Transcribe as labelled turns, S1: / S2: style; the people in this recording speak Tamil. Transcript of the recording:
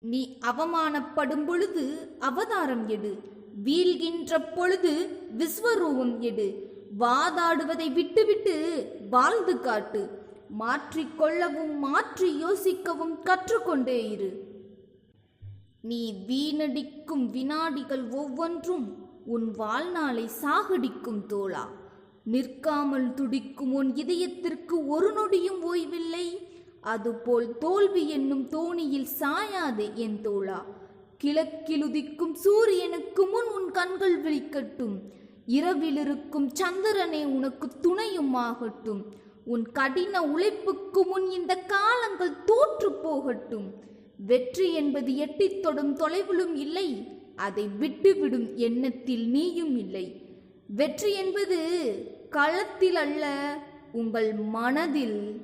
S1: நீ அவமானப்படும் பொழுது அவதாரம் எடு. வீழ்கின்ற பொழுது விஸ்வரூபம் எடு. வாதாடுவதை விட்டுவிட்டு வாழ்ந்து காட்டு. மாற்றிக்கொள்ளவும் மாற்றி யோசிக்கவும் கற்றுக்கொண்டே இரு. நீ வீணடிக்கும் வினாடிகள் ஒவ்வொன்றும் உன் வாழ்நாளை சாகடிக்கும் தோழா. நிற்காமல் துடிக்கும் உன் இதயத்திற்கு ஒரு நொடியும் ஓய்வில்லை. அதுபோல் தோல்வி என்னும் தோணியில் சாயாதே என் தோழா. கிழக்கிலுதிக்கும் சூரியனுக்கு முன் உன் கண்கள் விழிக்கட்டும். இரவிலிருக்கும் சந்திரனே உனக்கு துணையும் ஆகட்டும் உன் கடின உழைப்புக்கு முன் இந்த காலங்கள் தோற்று போகட்டும். வெற்றி என்பது எட்டித் தொடும் தொலைவிலும் இல்லை அதை விட்டுவிடும் எண்ணத்தில் நீயும் இல்லை. வெற்றி என்பது களத்தில் அல்ல உங்கள் மனதில்